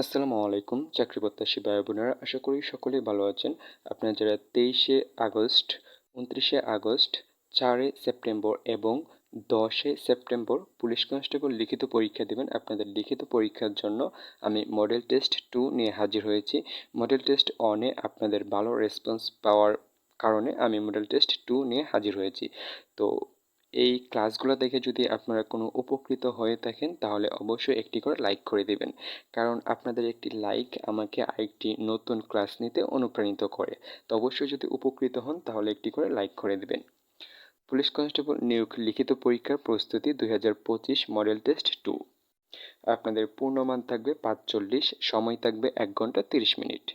আসসালামু আলাইকুম, চাকরি প্রত্যাশী ভাই বোনেরা, আশা করি সকলেই ভালো আছেন। আপনারা যারা তেইশে আগস্ট, উনত্রিশে আগস্ট, চারে সেপ্টেম্বর এবং দশই সেপ্টেম্বর পুলিশ কনস্টেবল লিখিত পরীক্ষা দেবেন, আপনাদের লিখিত পরীক্ষার জন্য আমি মডেল টেস্ট টু নিয়ে হাজির হয়েছি। মডেল টেস্ট অনে আপনাদের ভালো রেসপন্স পাওয়ার কারণে আমি মডেল টেস্ট টু নিয়ে হাজির হয়েছি। তো এই ক্লাসগুলো দেখে যদি আপনারা কোনো উপকৃত হয়ে থাকেন, তাহলে অবশ্যই একটি করে লাইক করে দেবেন। কারণ আপনাদের একটি লাইক আমাকে আরেকটি নতুন ক্লাস নিতে অনুপ্রাণিত করে। তো অবশ্যই যদি উপকৃত হন, তাহলে একটি করে লাইক করে দেবেন। পুলিশ কনস্টেবল নিয়োগ লিখিত পরীক্ষার প্রস্তুতি দু হাজার পঁচিশ মডেল টেস্ট টু। আপনাদের পূর্ণমান থাকবে পাঁচচল্লিশ, সময় থাকবে এক ঘণ্টা তিরিশ মিনিট।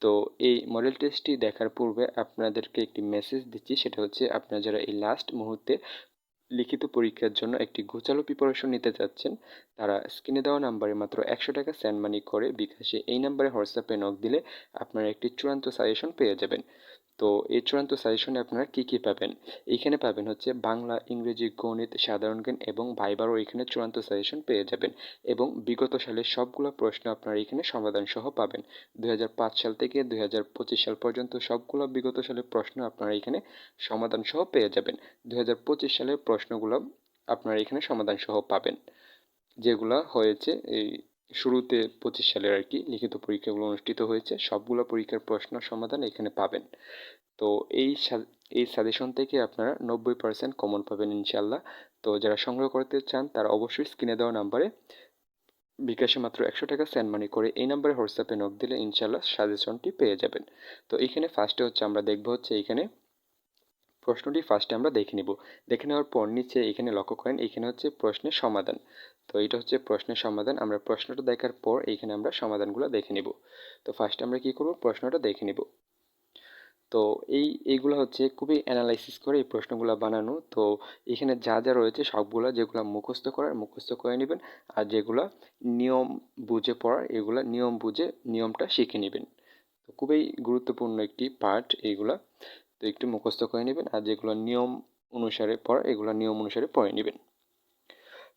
তো এই মডেল টেস্টটি দেখার পূর্বে আপনাদেরকে একটি মেসেজ দিচ্ছি, সেটা হচ্ছে আপনারা যারা এই লাস্ট মুহূর্তে লিখিত পরীক্ষার জন্য একটি গোছালো প্রিপারেশন নিতে চাচ্ছেন। তারা স্ক্রিনে দেওয়া নাম্বারে মাত্র একশো টাকা সেন্ড মানি করে বিকাশে এই নাম্বারে হোয়াটসঅ্যাপে নক দিলে আপনারা একটি চূড়ান্ত সাজেশন পেয়ে যাবেন। তো এই চূড়ান্ত সাজেশনে আপনারা কী কী পাবেন? এইখানে পাবেন হচ্ছে বাংলা, ইংরেজি, গণিত, সাধারণ জ্ঞান এবং ভাইবারও এখানে চূড়ান্ত সাজেশন পেয়ে যাবেন এবং বিগত সালের সবগুলো প্রশ্ন আপনারা এখানে সমাধান সহ পাবেন। দু হাজার পাঁচ সাল থেকে দুই হাজার পঁচিশ সাল পর্যন্ত সবগুলো বিগত সালের প্রশ্ন আপনারা এখানে সমাধান সহ পেয়ে যাবেন। দু হাজার পঁচিশ সালের প্রশ্নগুলো আপনারা এখানে সমাধান সহ পাবেন। যেগুলো হয়েছে এই শুরুতে পঁচিশ সালের আর কি লিখিত পরীক্ষাগুলো অনুষ্ঠিত হয়েছে। সবগুলো পরীক্ষার প্রশ্ন সমাধান এখানে পাবেন। তো এই এই সাজেশন থেকে আপনারা নব্বই পার্সেন্ট কমন পাবেন ইনশাল্লাহ তো যারা সংগ্রহ করতে চান, তারা অবশ্যই স্ক্রিনে দেওয়া নাম্বারে বিকাশে মাত্র একশো টাকা সেন্ড মানি করে এই নাম্বারে হোয়াটসঅ্যাপে নক দিলে ইনশাল্লাহ সাজেশনটি পেয়ে যাবেন। তো এখানে ফার্স্টে হচ্ছে আমরা দেখব হচ্ছে এখানে প্রশ্নটি ফার্স্টে আমরা দেখে নিব। দেখে নেওয়ার পর নিচে এখানে লক্ষ্য করেন, এখানে হচ্ছে প্রশ্নের সমাধান। তো এটা হচ্ছে প্রশ্নের সমাধান। আমরা প্রশ্নটা দেখার পর এখানে আমরা সমাধানগুলো দেখে নিব। তো ফার্স্টে আমরা কি করব? প্রশ্নটা দেখে নিব। তো এই, এইগুলো হচ্ছে খুবই অ্যানালাইসিস করে এই প্রশ্নগুলো বানানো। তো এখানে যা যা রয়েছে সবগুলো যেগুলো মুখস্থ করার, মুখস্থ করে নেবেন। আর যেগুলো নিয়ম বুঝে পড়ার, এগুলো নিয়ম বুঝে, নিয়মটা শিখে নেবেন। তো খুবই গুরুত্বপূর্ণ একটি পার্ট এইগুলা তো একটু মুখস্থ করে নেবেন আর যেগুলো নিয়ম অনুসারে পড়া, এগুলো নিয়ম অনুসারে পড়ে নেবেন।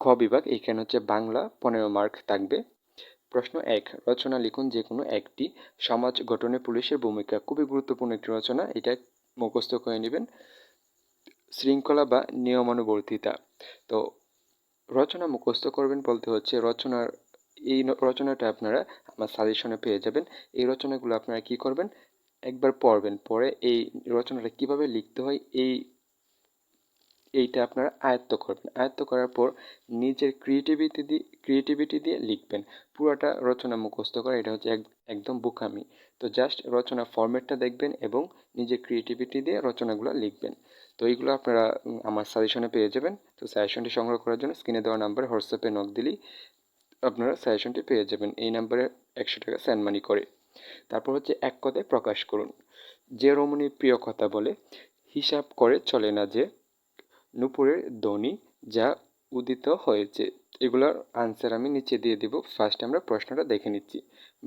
খ বিভাগ, এখানে হচ্ছে বাংলা পনেরো মার্ক থাকবে। প্রশ্ন এক, রচনা লিখুন যে কোনো একটি সমাজ গঠনে পুলিশের ভূমিকা। খুবই গুরুত্বপূর্ণ একটি রচনা, এটা মুখস্থ করে নেবেন। শৃঙ্খলা বা নিয়মানুবর্তিতা, তো রচনা মুখস্থ করবেন বলতে হচ্ছে রচনার, এই রচনাটা আপনারা আমার সাজেশনে পেয়ে যাবেন। এই রচনাগুলো আপনারা কি করবেন? একবার পড়বেন পরে এই রচনাটা কীভাবে লিখতে হয়, এই, এইটা আপনারা আয়ত্ত করবেন। আয়ত্ত করার পর নিজের ক্রিয়েটিভিটি দিয়ে ক্রিয়েটিভিটি দিয়ে লিখবেন। পুরোটা রচনা মুখস্থ করা, এটা হচ্ছে একদম বোকামি। তো জাস্ট রচনা ফরম্যাটটা দেখবেন এবং নিজের ক্রিয়েটিভিটি দিয়ে রচনাগুলো লিখবেন। তো এইগুলো আপনারা আমার সাজেশনে পেয়ে যাবেন। তো সাজেশনটি সংগ্রহ করার জন্য স্ক্রিনে দেওয়া নাম্বারে হোয়াটসঅ্যাপে নক দিলেই আপনারা সাজেশনটি পেয়ে যাবেন। এই নাম্বারে একশো টাকা সেন্ড মানি করে। তারপর হচ্ছে এক কথায় প্রকাশ করুন। যে রমণী প্রিয় কথা বলে, হিসাব করে চলে না যে নুপুরের ধ্বনি যা উদিত হয়েছে। এগুলোর আনসার আমি নিচে দিয়ে দেব। ফার্স্ট আমরা প্রশ্নটা দেখে নিচ্ছি।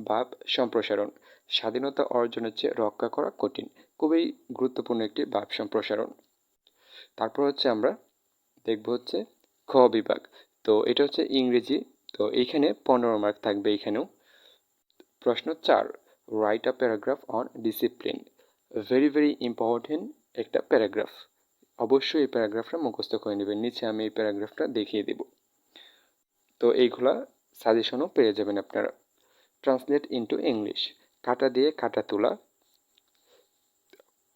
ভাব সম্প্রসারণ। স্বাধীনতা অর্জনের চেয়ে রক্ষা করা কঠিন। খুবই গুরুত্বপূর্ণ একটি ভাব সম্প্রসারণ। তারপর হচ্ছে আমরা দেখব হচ্ছে খ বিভাগ। তো এটা হচ্ছে ইংরেজি। তো এইখানে পনেরো মার্ক থাকবে এইখানেও প্রশ্ন চার write a paragraph on discipline very very important একটা প্যারাগ্রাফ অবশ্যই এই প্যারাগ্রাফটা মুখস্থ করে নেবেন। নিচে আমি এই প্যারাগ্রাফটা দেখিয়ে দেব। তো এইগুলা সাজেশনও পেয়ে যাবেন আপনারা। ট্রান্সলেট ইন্টু ইংলিশ কাটা দিয়ে কাটা তোলা।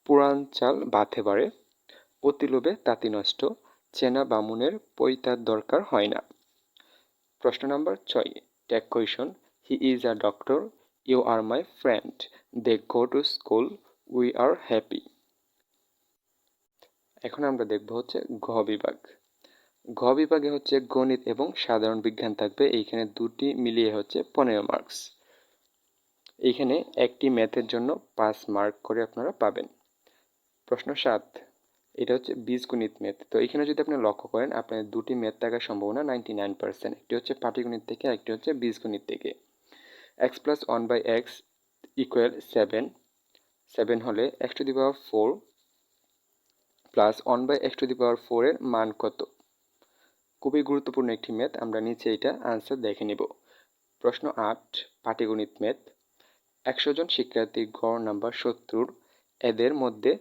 পুরাণ চাল বাথে বাড়ে। অতি লোভে তাঁতি নষ্ট। চেনা বামুনের পৈতার দরকার হয় না। প্রশ্ন নাম্বার ছয় tag question he is a doctor you are my friend they go to school we are happy এখন আমরা দেখব হচ্ছে ঘ বিভাগ। ঘ বিভাগে হচ্ছে গণিত এবং সাধারণ বিজ্ঞান থাকবে। এইখানে দুটি মিলিয়ে হচ্ছে পনেরো মার্কস এইখানে একটি ম্যাথের জন্য পাঁচ মার্ক করে আপনারা পাবেন। প্রশ্ন সাত। এটা হচ্ছে বীজগণিত ম্যাথ তো এখানে যদি আপনি লক্ষ্য করেন আপনার দুটি ম্যাথ থাকার সম্ভাবনা নাইনটি নাইন পার্সেন্ট একটি হচ্ছে পাটিগণিত থেকে, একটি হচ্ছে বীজগণিত থেকে। X plus one by x equal seven seven হলে x to the power four plus one by x to the power ফোরের মান কত? খুবই গুরুত্বপূর্ণ একটি ম্যাথ আমরা নিচে এটা আনসার দেখে নিব। প্রশ্ন আট, পাটিগণিত ম্যাথ একশো জন শিক্ষার্থীর গড় নাম্বার সত্তর, এদের মধ্যে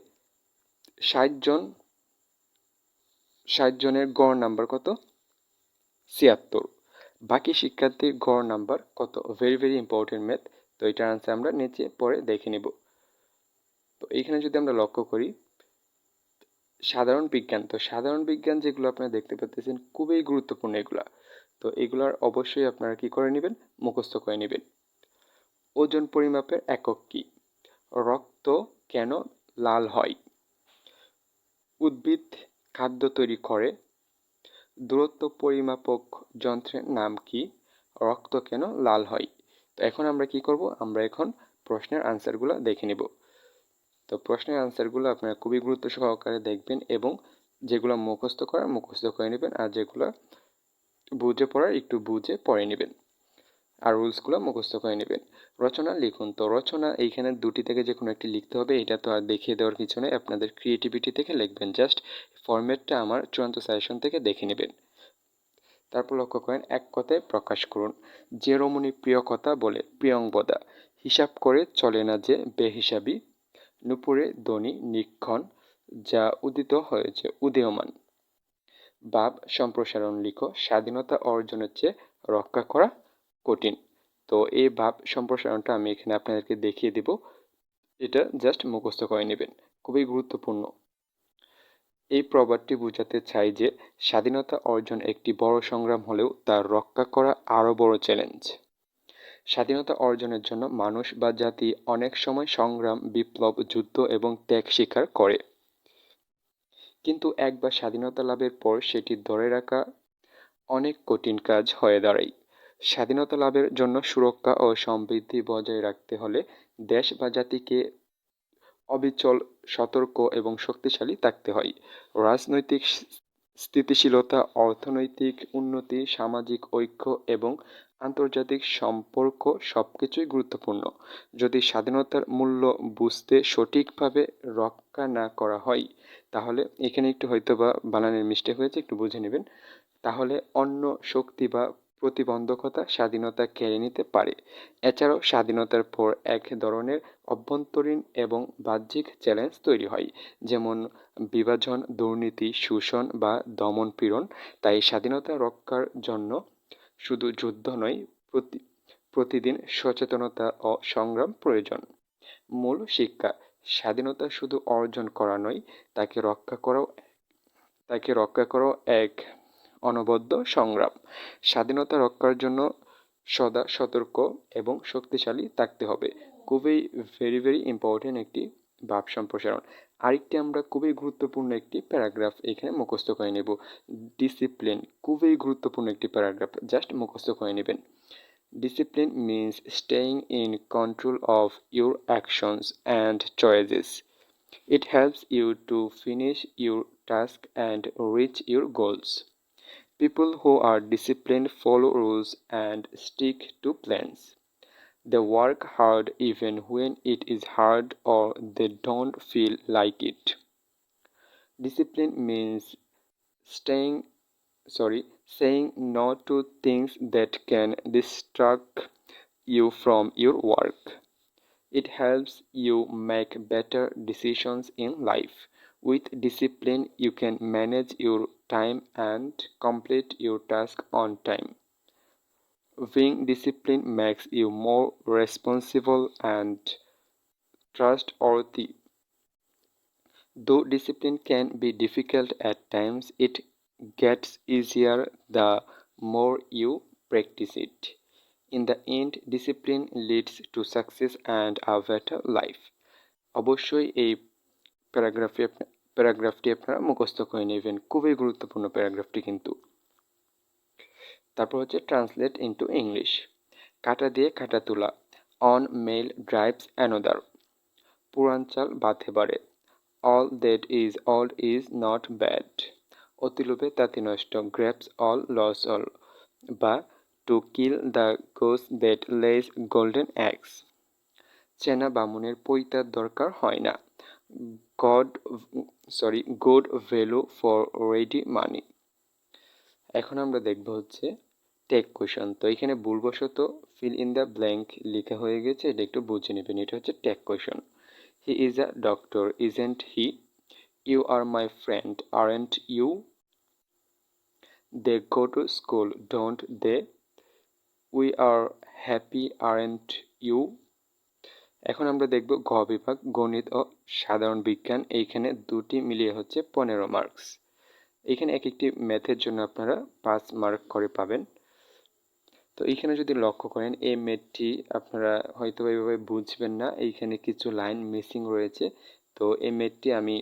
ষাট জন, ষাট জনের গড় নাম্বার কত? ছিয়াত্তর। বাকি শিক্ষার্থীর গড় নাম্বার কত? ভেরি ভেরি ইম্পর্টেন্ট ম্যাথ তো এটার আনসার আমরা নিচে পরে দেখে নেব। তো এইখানে যদি আমরা লক্ষ্য করি, সাধারণ বিজ্ঞান, তো সাধারণ বিজ্ঞান যেগুলো আপনারা দেখতে পাচ্ছেন খুবই গুরুত্বপূর্ণ এগুলা। তো এগুলার অবশ্যই আপনারা কি করে নেবেন? মুখস্থ করে নেবেন। ওজন পরিমাপের একক কি? রক্ত কেন লাল হয়? উদ্ভিদ খাদ্য তৈরি করে দূরত্ব পরিমাপক যন্ত্রের নাম কি? রক্ত কেন লাল হয়? তো এখন আমরা কি করব? আমরা এখন প্রশ্নের আনসারগুলো দেখে নিব। তো প্রশ্নের আনসারগুলো আপনারা খুবই গুরুত্ব সহকারে দেখবেন এবং যেগুলো মুখস্থ করার মুখস্থ করে নেবেন আর যেগুলো বুঝে পড়ার একটু বুঝে পড়ে নেবেন। আর রুলসগুলো মুখস্থ করে নেবেন। রচনা লিখুন। তো রচনা, এইখানে দুটি থেকে যে কোনো একটি লিখতে হবে, এটা তো আর দেখিয়ে দেওয়ার কিছু নেই। আপনাদের ক্রিয়েটিভিটি থেকে লিখবেন। জাস্ট ফরম্যাটটা আমার চূড়ান্ত সাজেশন থেকে দেখে নেবেন। তারপর লক্ষ্য করেন, এক কথায় প্রকাশ করুন। যে রমণী প্রিয় কথা বলে প্রিয়ংবদা হিসাব করে চলে না যে বেহিসাবি। নুপুরে ধ্বনি নিক্ষণ, যা উদিত হয়েছে উদীয়মান। ভাব সম্প্রসারণ লিখো। স্বাধীনতা অর্জনের চেয়ে রক্ষা করা কঠিন। তো এই ভাব সম্প্রসারণটা আমি এখানে আপনাদেরকে দেখিয়ে দিব। এটা জাস্ট মুখস্থ করে নেবেন। খুবই গুরুত্বপূর্ণ। এই প্রবাদটি বোঝাতে চাই যে, স্বাধীনতা অর্জন একটি বড় সংগ্রাম হলেও তার রক্ষা করা আরও বড় চ্যালেঞ্জ স্বাধীনতা অর্জনের জন্য মানুষ বা জাতি অনেক সময় সংগ্রাম, বিপ্লব, যুদ্ধ এবং ত্যাগ স্বীকার করে। কিন্তু একবার স্বাধীনতা লাভের পর সেটি ধরে রাখা অনেক কঠিন কাজ হয়ে দাঁড়ায়। স্বাধীনতা লাভের জন্য সুরক্ষা ও সমৃদ্ধি বজায় রাখতে হলে দেশ বা জাতিকে অবিচল, সতর্ক এবং শক্তিশালী থাকতে হয়। রাজনৈতিক স্থিতিশীলতা, অর্থনৈতিক উন্নতি, সামাজিক ঐক্য এবং আন্তর্জাতিক সম্পর্ক সব কিছুই গুরুত্বপূর্ণ। যদি স্বাধীনতার মূল্য বুঝতে সঠিকভাবে রক্ষা না করা হয়, তাহলে এখানে একটু হয়তো বা বানানের মিস্টেক হয়েছে, একটু বুঝে নেবেন। তাহলে অন্য শক্তি বা প্রতিবন্ধকতা স্বাধীনতা কেড়ে নিতে পারে। এছাড়াও স্বাধীনতার পর এক ধরনের অভ্যন্তরীণ এবং বাহ্যিক চ্যালেঞ্জ তৈরি হয়, যেমন বিভাজন, দুর্নীতি, শোষণ বা দমন পীড়ন তাই স্বাধীনতা রক্ষার জন্য শুধু যুদ্ধ নয়, প্রতি, প্রতিদিন সচেতনতা ও সংগ্রাম প্রয়োজন। মূল শিক্ষা, স্বাধীনতা শুধু অর্জন করা নয়, তাকে রক্ষা করাও তাকে রক্ষা করাও এক অনবদ্য সংগ্রাম। স্বাধীনতা রক্ষার জন্য সদা সতর্ক এবং শক্তিশালী থাকতে হবে। খুবই ভেরি ভেরি ইম্পর্টেন্ট একটি ভাব সম্প্রসারণ। আরেকটি আমরা খুবই গুরুত্বপূর্ণ একটি প্যারাগ্রাফ এখানে মুখস্থ করে নেব। ডিসিপ্লিন খুবই গুরুত্বপূর্ণ একটি প্যারাগ্রাফ। জাস্ট মুখস্থ করে নেবেন। Discipline means staying in control of your actions and choices it helps you to finish your task and reach your goals People who are disciplined follow rules and stick to plans. They work hard even when it is hard or they don't feel like it. Discipline means staying sorry saying no to things that can distract you from your work. It helps you make better decisions in life. With discipline, you can manage your time and complete your task on time. Being disciplined makes you more responsible and trustworthy. Though discipline can be difficult at times, it gets easier the more you practice it. In the end, discipline leads to success and a better life. অবশ্যই এই প্যারাগ্রাফে প্যারাগ্রাফটি আপনারা মুখস্থ করে নেবেন। খুবই গুরুত্বপূর্ণ প্যারাগ্রাফটি কিন্তু। তারপর হচ্ছে ট্রান্সলেট ইন্টু ইংলিশ কাটা দিয়ে কাটা তোলা। অন মেল ড্রাইভস অ্যানোদার পুরাঞ্চাল বাধে বাড়ে। All that is all is not bad অতিলোভে তাঁতি নষ্ট। গ্রেপস অল লস অল বা to kill the goose that lays golden eggs চেনা বামুনের পৈতার দরকার হয় না। God sorry good value for ready money এখন আমরা দেখব হচ্ছে টেক কোয়েশন তো এখানে ভুলবশত ফিল ইন দ্য ব্ল্যাঙ্ক লেখা হয়ে গেছে, এটা একটু বুঝে নেবেন। এটা হচ্ছে tag question he is a doctor isn't he you are my friend are aren't you they go to school don't they we are happy are aren't you এখন আমরা দেখব ঘ বিভাগ, গণিত ও সাধারণ বিজ্ঞান। এইখানে দুটি মিলিয়ে হচ্ছে পনেরো মার্কস এখানে এক একটি ম্যাথের জন্য আপনারা পাঁচ মার্ক করে পাবেন। তো এইখানে যদি লক্ষ্য করেন, এই ম্যাথটি আপনারা হয়তো এইভাবে বুঝবেন না। এইখানে কিছু লাইন মিসিং রয়েছে। তো এই ম্যাথটি আমি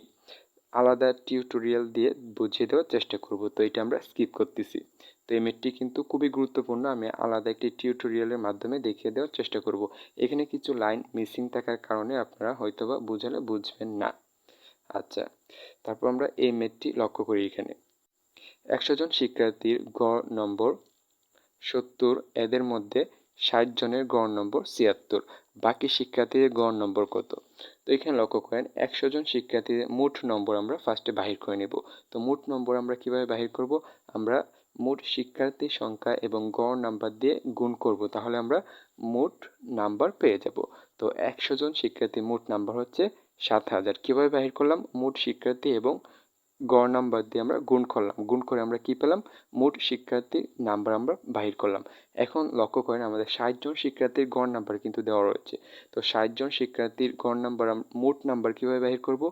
আলাদা টিউটোরিয়াল দিয়ে বুঝিয়ে দেওয়ার চেষ্টা করব। তো এটা আমরা স্কিপ করতেছি। তো এই ম্যাথটি কিন্তু খুবই গুরুত্বপূর্ণ। আমি আলাদা একটি টিউটোরিয়ালের মাধ্যমে দেখিয়ে দেওয়ার চেষ্টা করব। এখানে কিছু লাইন মিসিং থাকার কারণে আপনারা হয়তোবা বুঝালে বুঝবেন না। আচ্ছা তারপর আমরা এই ম্যাথটি লক্ষ্য করি এখানে। একশো জন শিক্ষার্থীর গড় নম্বর সত্তর, এদের মধ্যে ষাট জনের গড় নম্বর ছিয়াত্তর। বাকি শিক্ষার্থীদের গড় নম্বর কত? তো এখানে লক্ষ্য করেন, একশো জন শিক্ষার্থীদের মোট নম্বর আমরা ফার্স্টে বাহির করে নেব। তো মোট নম্বর আমরা কীভাবে বাহির করব? আমরা মোট শিক্ষার্থী সংখ্যা এবং গড় নাম্বার দিয়ে গুণ করব, তাহলে আমরা মোট নাম্বার পেয়ে যাব। তো একশো জন শিক্ষার্থী মোট নাম্বার হচ্ছে সাত হাজার। কীভাবে বাহির করলাম? মোট শিক্ষার্থী এবং গড় নাম্বার দিয়ে আমরা গুণ করলাম। গুণ করে আমরা কি পেলাম? মোট শিক্ষার্থীর নাম্বার আমরা বাহির করলাম। এখন লক্ষ্য করেন আমাদের ষাট জন শিক্ষার্থীর গড় নাম্বার কিন্তু দেওয়া রয়েছে। তো ষাট জন শিক্ষার্থীর গড় নাম্বার মোট নাম্বার কীভাবে বাহির করব?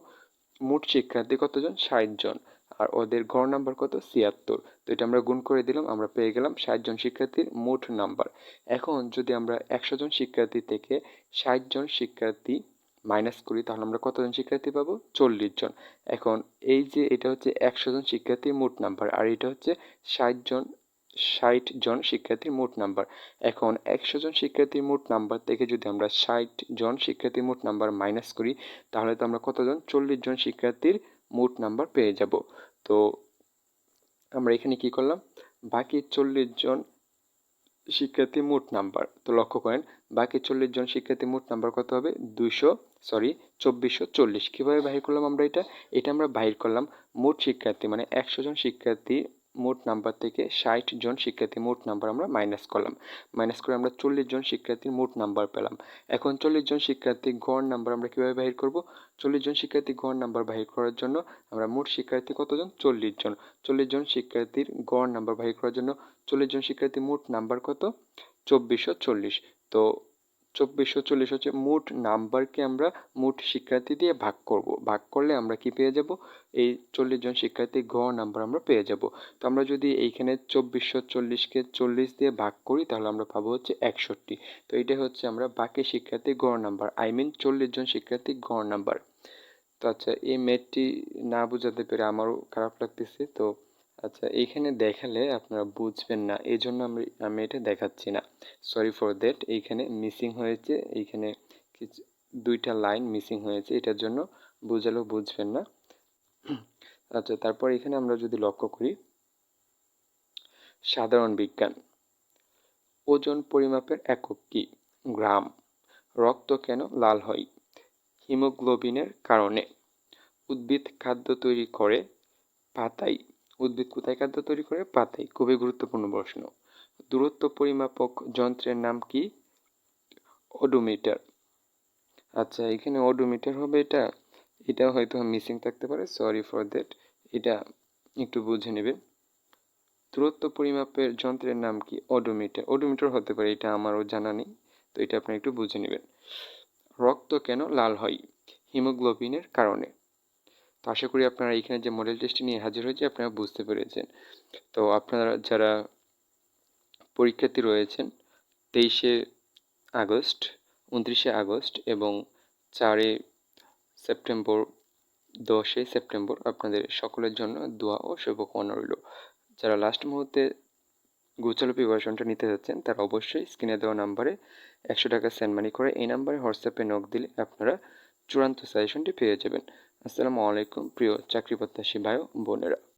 মোট শিক্ষার্থী কতজন? ষাট জন। আর ওদের গড় নাম্বার কত? ছিয়াত্তর। তো এটা আমরা গুণ করে দিলাম, আমরা পেয়ে গেলাম ষাট জন শিক্ষার্থীর মোট নাম্বার এখন যদি আমরা একশো জন শিক্ষার্থী থেকে ষাট জন শিক্ষার্থী মাইনাস করি, তাহলে আমরা কতজন শিক্ষার্থী পাবো? চল্লিশ জন। এখন এই যে এটা হচ্ছে একশো জন শিক্ষার্থীর মোট নাম্বার আর এটা হচ্ছে ষাট জন ষাট জন শিক্ষার্থীর মোট নাম্বার এখন একশো জন শিক্ষার্থীর মোট নাম্বার থেকে যদি আমরা ষাট জন শিক্ষার্থীর মোট নাম্বার মাইনাস করি, তাহলে তো আমরা কতজন চল্লিশ জন শিক্ষার্থীর মোট নাম্বার পেয়ে যাব। তো আমরা এখানে কি করলাম? বাকি চল্লিশ জন শিক্ষার্থী মোট নাম্বার তো লক্ষ্য করেন, বাকি চল্লিশ জন শিক্ষার্থী মোট নাম্বার কত হবে? দুইশো সরি চব্বিশশো চল্লিশ। কীভাবে বাহির করলাম আমরা এটা? এটা আমরা বাহির করলাম মোট শিক্ষার্থী মানে একশো জন শিক্ষার্থী মোট নাম্বার থেকে ষাট জন শিক্ষার্থী মোট নাম্বার আমরা মাইনাস করলাম। মাইনাস করে আমরা চল্লিশ জন শিক্ষার্থীর মোট নাম্বার পেলাম। এখন চল্লিশ জন শিক্ষার্থী গড় নাম্বার আমরা কীভাবে বাহির করব? চল্লিশ জন শিক্ষার্থী গড় নাম্বার বাহির করার জন্য আমরা মোট শিক্ষার্থী কতজন? চল্লিশ জন। চল্লিশ জন শিক্ষার্থীর গড় নাম্বার বাহির করার জন্য চল্লিশ জন শিক্ষার্থী মোট নাম্বার কত? চব্বিশশো চল্লিশ। তো চব্বিশশো চল্লিশ হচ্ছে মোট নাম্বারকে আমরা মোট শিক্ষার্থী দিয়ে ভাগ করব। ভাগ করলে আমরা কি পেয়ে যাব? এই চল্লিশ জন শিক্ষার্থী ঘ নাম্বার আমরা পেয়ে যাব। তো আমরা যদি এইখানে চব্বিশশো চল্লিশকে চল্লিশ দিয়ে ভাগ করি, তাহলে আমরা পাবো হচ্ছে একষট্টি। তো এটা হচ্ছে আমরা বাকি শিক্ষার্থী গড় নাম্বার। আই মিন চল্লিশ জন শিক্ষার্থী গড় নাম্বার। তো আচ্ছা এই ম্যাথটি না বোঝাতে পেরে আমারও খারাপ লাগতেছে। তো আচ্ছা এইখানে দেখালে আপনারা বুঝবেন না এই জন্য আমি আমি এটা দেখাচ্ছি না। সরি ফর দ্যাট এইখানে মিসিং হয়েছে, এইখানে কিছু, দুইটা লাইন মিসিং হয়েছে, এটার জন্য বুঝালেও বুঝবেন না। আচ্ছা তারপর এখানে আমরা যদি লক্ষ্য করি, সাধারণ বিজ্ঞান। ওজন পরিমাপের একক কি? গ্রাম। রক্ত কেন লাল হয়? হিমোগ্লোবিনের কারণে। উদ্ভিদ খাদ্য তৈরি করে পাতায় উদ্ভিদ কোথায় খাদ্য তৈরি করে? পাতায়। খুবই গুরুত্বপূর্ণ প্রশ্ন। দূরত্ব পরিমাপক যন্ত্রের নাম কি? ওডোমিটার আচ্ছা এখানে ওডোমিটার হবে এটা? এটা হয়তো মিসিং থাকতে পারে সরি ফর দ্যাট এটা একটু বুঝে নেবেন। দূরত্ব পরিমাপের যন্ত্রের নাম কি? ওডোমিটার ওডোমিটার হতে পারে, এটা আমারও জানা নেই, তো এটা আপনি একটু বুঝে নেবেন। রক্ত কেন লাল হয়? হিমোগ্লোবিনের কারণে। তো আশা করি আপনারা এখানে যে মডেল টেস্টটি নিয়ে হাজির হয়েছে, আপনারা বুঝতে পেরেছেন। তো আপনারা যারা পরীক্ষার্থী রয়েছেন, তেইশে আগস্ট, উনত্রিশে আগস্ট এবং চারে সেপ্টেম্বর, দশে সেপ্টেম্বর আপনাদের সকলের জন্য দোয়া ও শুভকামনা রইল। যারা লাস্ট মুহূর্তে গোচালো প্রিপারেশনটা নিতে যাচ্ছেন, তারা অবশ্যই স্ক্রিনে দেওয়া নাম্বারে একশো টাকা সেন্ড মানি করে এই নাম্বারে হোয়াটসঅ্যাপে নক দিলে আপনারা চূড়ান্ত সাজেশনটি পেয়ে যাবেন। আসসালামু আলাইকুম প্রিয় চাকরি প্রত্যাশী ভাই বোনেরা।